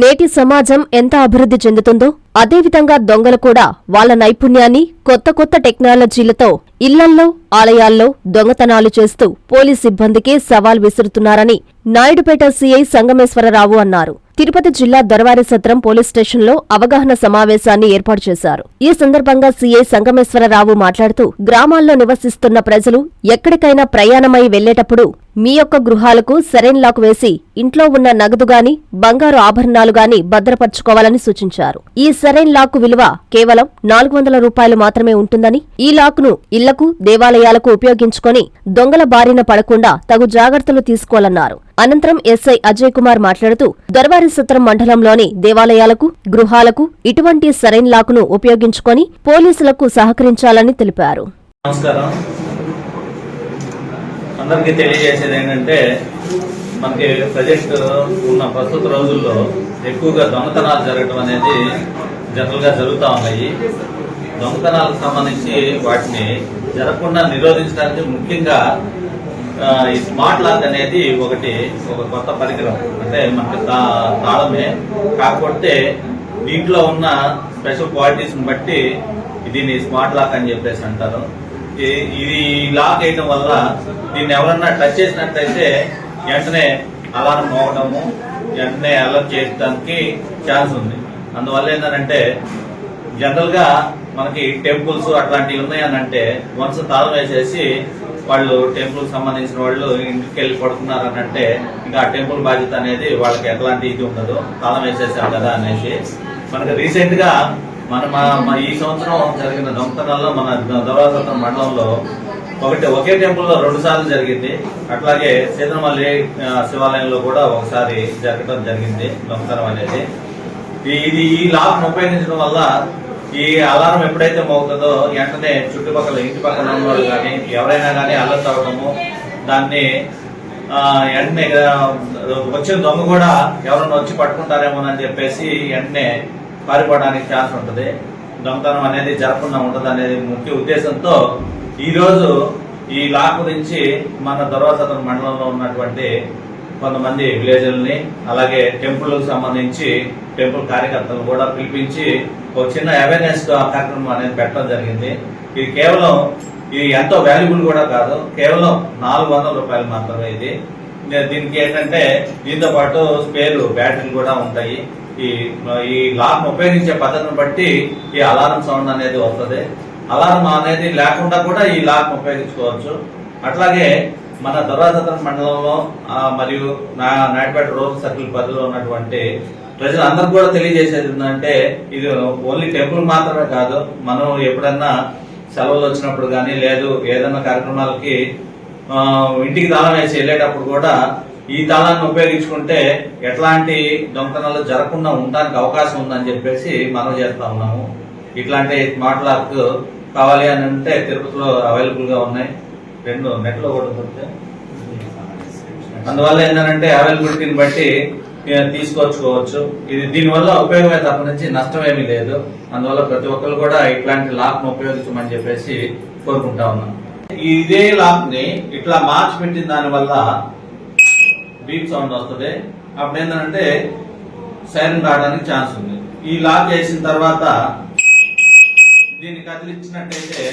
నేటి సమాజం ఎంత అభివృద్ధి చెందుతుందో అదేవిధంగా దొంగలు కూడా వాళ్ళ నైపుణ్యాన్ని కొత్త కొత్త టెక్నాలజీలతో ఇళ్ళల్లో ఆలయాల్లో దొంగతనాలు చేస్తూ పోలీస్ సిబ్బందికి సవాల్ విసురుతున్నారని నాయుడుపేట సీఐ సంగమేశ్వరరావు అన్నారు. తిరుపతి జిల్లా దొరవారి సత్రం పోలీస్ స్టేషన్లో అవగాహన సమావేశాన్ని ఏర్పాటు చేశారు. ఈ సందర్భంగా సీఐ సంగమేశ్వరరావు మాట్లాడుతూ గ్రామాల్లో నివసిస్తున్న ప్రజలు ఎక్కడికైనా ప్రయాణమై వెళ్ళేటప్పుడు మీ యొక్క గృహాలకు సెరైన్ లాక్ వేసి ఇంట్లో ఉన్న నగదు గాని బంగారు ఆభరణాలు గాని భద్రపరచుకోవాలని సూచించారు. ఈ సెరైన్ లాక్ విలువ కేవలం నాలుగు వందల రూపాయలు మాత్రమే ఉంటుందని ఈ లాక్ను ఇళ్ళకు దేవాలయాలకు ఉపయోగించుకొని దొంగల బారిన పడకుండా తగు జాగ్రత్తలు తీసుకోవాలన్నారు. అనంతరం ఎస్ఐ అజయ్ కుమార్ మాట్లాడుతూ దొరవారి సత్రం మండలంలోని దేవాలయాలకు గృహాలకు ఇటువంటి సరైన్ లాకును ఉపయోగించుకొని పోలీసులకు సహకరించాలని తెలిపారు. నమస్కారం. అందరికీ తెలియజేసేది ఏంటంటే మనకి ప్రజెంట్ ఉన్న ప్రస్తుత రోజుల్లో ఎక్కువగా దొంగతనాలు జరగడం అనేది జనరల్గా జరుగుతూ ఉన్నాయి. దొంగతనాలకు సంబంధించి వాటిని జరగకుండా నిరోధించడానికి ముఖ్యంగా ఈ స్మార్ట్ లాక్ అనేది ఒకటి ఒక కొత్త పరికరం. అంటే మనకి తా- తాళమే కాకపోతే దీంట్లో ఉన్న స్పెషల్ క్వాలిటీస్ని బట్టి దీన్ని స్మార్ట్ లాక్ అని చెప్పేసి అంటారు. ఇది లాక్ వేయడం వల్ల దీన్ని ఎవరన్నా టచ్ చేసినట్లయితే వెంటనే అలారం మోగడము వెంటనే అలర్ట్ చేయడానికి ఛాన్స్ ఉంది. అందువల్ల ఏంటంటే జనరల్గా మనకి టెంపుల్స్ అట్లాంటివి ఉన్నాయని అంటే వన్స్ తాళం వేసేసి వాళ్ళు టెంపుల్ సంబంధించిన వాళ్ళు ఇంటికి వెళ్ళి పడుతున్నారు అని అంటే ఇంకా ఆ టెంపుల్ బాధ్యత అనేది వాళ్ళకి ఎట్లాంటి ఇది ఉండదు. తాళం వేసేసాం కదా అనేసి. మనకి రీసెంట్గా మన మా- ఈ సంవత్సరం జరిగిన దొంగతనాల్లో మన దొరవసత్రం మండలంలో ఒకటి ఒకే టెంపుల్లో రెండు సార్లు జరిగింది. అట్లాగే సీతనమల్లి శివాలయంలో కూడా ఒకసారి జరగడం జరిగింది దొంగతనం అనేది. ఈ- ఇది ఈ లాక్ ఉపయోగించడం వల్ల ఈ అలారం ఎప్పుడైతే మోగుతుందో వెంటనే చుట్టుపక్కల ఇంటి పక్కన ఉన్నవాళ్ళు కానీ ఎవరైనా కానీ అలర్ట్ అవ్వడము దాన్ని వెంటనే వచ్చిన దొంగ కూడా ఎవరైనా వచ్చి పట్టుకుంటారేమో అని చెప్పేసి వెంటనే పారిపోవడానికి ఛాన్స్ ఉంటుంది. దొంగతనం అనేది జరగకుండా ఉంటుంది అనేది ముఖ్య ఉద్దేశంతో ఈరోజు ఈ లా గురించి మన దొరవసతం మండలంలో ఉన్నటువంటి కొంతమంది విలేజ్లని అలాగే టెంపుల్కి సంబంధించి టెంపుల్ కార్యకర్తలు కూడా పిలిపించి ఒక చిన్న అవేర్నెస్ కార్యక్రమం అనేది పెట్టడం జరిగింది. ఇది కేవలం ఇది ఎంతో వాల్యుబుల్ కూడా కాదు. కేవలం నాలుగు వందల రూపాయలు మాత్రమే ఇది. దీనికి ఏంటంటే దీంతో పాటు స్పేర్ బ్యాటరీలు కూడా ఉంటాయి. ఈ ఈ లాక్ ఉపయోగించే పద్ధతిని బట్టి ఈ అలారం సౌండ్ అనేది వస్తుంది. అలారం అనేది లేకుండా కూడా ఈ లాక్ ఉపయోగించుకోవచ్చు. అట్లాగే మన దొరాసత్రం మండలంలో మరియు నా నాయుడుపేట రోడ్ సర్కిల్ పరిధిలో ఉన్నటువంటి ప్రజలందరూ కూడా తెలియజేసేది ఏంటంటే ఇది ఓన్లీ టెంపుల్ మాత్రమే కాదు మనం ఎప్పుడన్నా సెలవులు వచ్చినప్పుడు కానీ లేదు ఏదైనా కార్యక్రమాలకి ఇంటికి దానం వేసి వెళ్ళేటప్పుడు కూడా ఈ తాళాన్ని ఉపయోగించుకుంటే ఎట్లాంటి దొంగతనాలు జరగకుండా ఉండడానికి అవకాశం ఉందని చెప్పేసి మనం చేస్తా ఉన్నాము. ఇట్లాంటి స్మార్ట్ లాక్ కావాలి అని అంటే తిరుపతిలో అవైలబుల్గా ఉన్నాయి. రెండు నెట్లో కూడా దొరుకుతాయి అందువల్ల ఏంటంటే అవైలబిలిటీని బట్టి తీసుకొచ్చుకోవచ్చు ఇది దీనివల్ల ఉపయోగమే తప్ప నుంచి నష్టం ఏమీ లేదు. అందువల్ల ప్రతి ఒక్కరు కూడా ఇట్లాంటి లాక్ను ఉపయోగించమని చెప్పేసి కోరుకుంటా ఉన్నాం. ఇదే లాక్ని ఇట్లా మార్చి పెట్టిన దాని వల్ల బీప్ సౌండ్ వస్తుంది. అప్పుడు ఏంటంటే సైరన్ రావడానికి ఛాన్స్ ఉంది. ఈ లాక్ చేసిన తర్వాత దీన్ని కదిలించినట్టయితే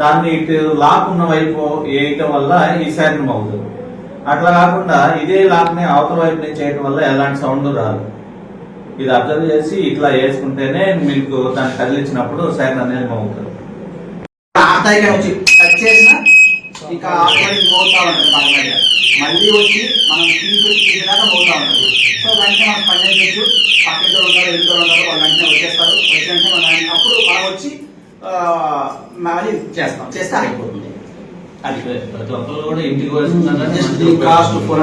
దాన్ని ఇటు లాక్ ఉన్న వైపు వేయటం వల్ల ఈ సైరన్ అవుతుంది అట్లా కాకుండా ఇదే లాక్ని అవతల వైపు నుంచి చేయటం వల్ల ఎలాంటి సౌండ్ రాదు. ఇది అబ్జర్వ్ చేసి ఇట్లా వేసుకుంటేనే మీకు దాన్ని కదిలించినప్పుడు సైరన్ అనేది మోగుతుంది ఆర్థిక వచ్చి టచ్ చేసిన ఇంకా ఆటోమేటిక్ మోగుతా ఉంటుంది బాగా మళ్ళీ వచ్చి మనం తీసుకొచ్చి తీసేదాకా మోగుతా ఉంటుంది. సో వెంటనే మనం పని చేయొచ్చు పక్కన ఉంటారు ఇంట్లో ఉంటారు వాళ్ళు వెంటనే వచ్చేస్తారు. వచ్చి వెంటనే మనం అప్పుడు మనం వచ్చి ఆ, మళ్ళీ చేస్తాం. చేస్తే ఆగిపోతుంది. అది ప్రతి ఒక్కరు కూడా ఇంటికి కాస్ట్ ఫోర్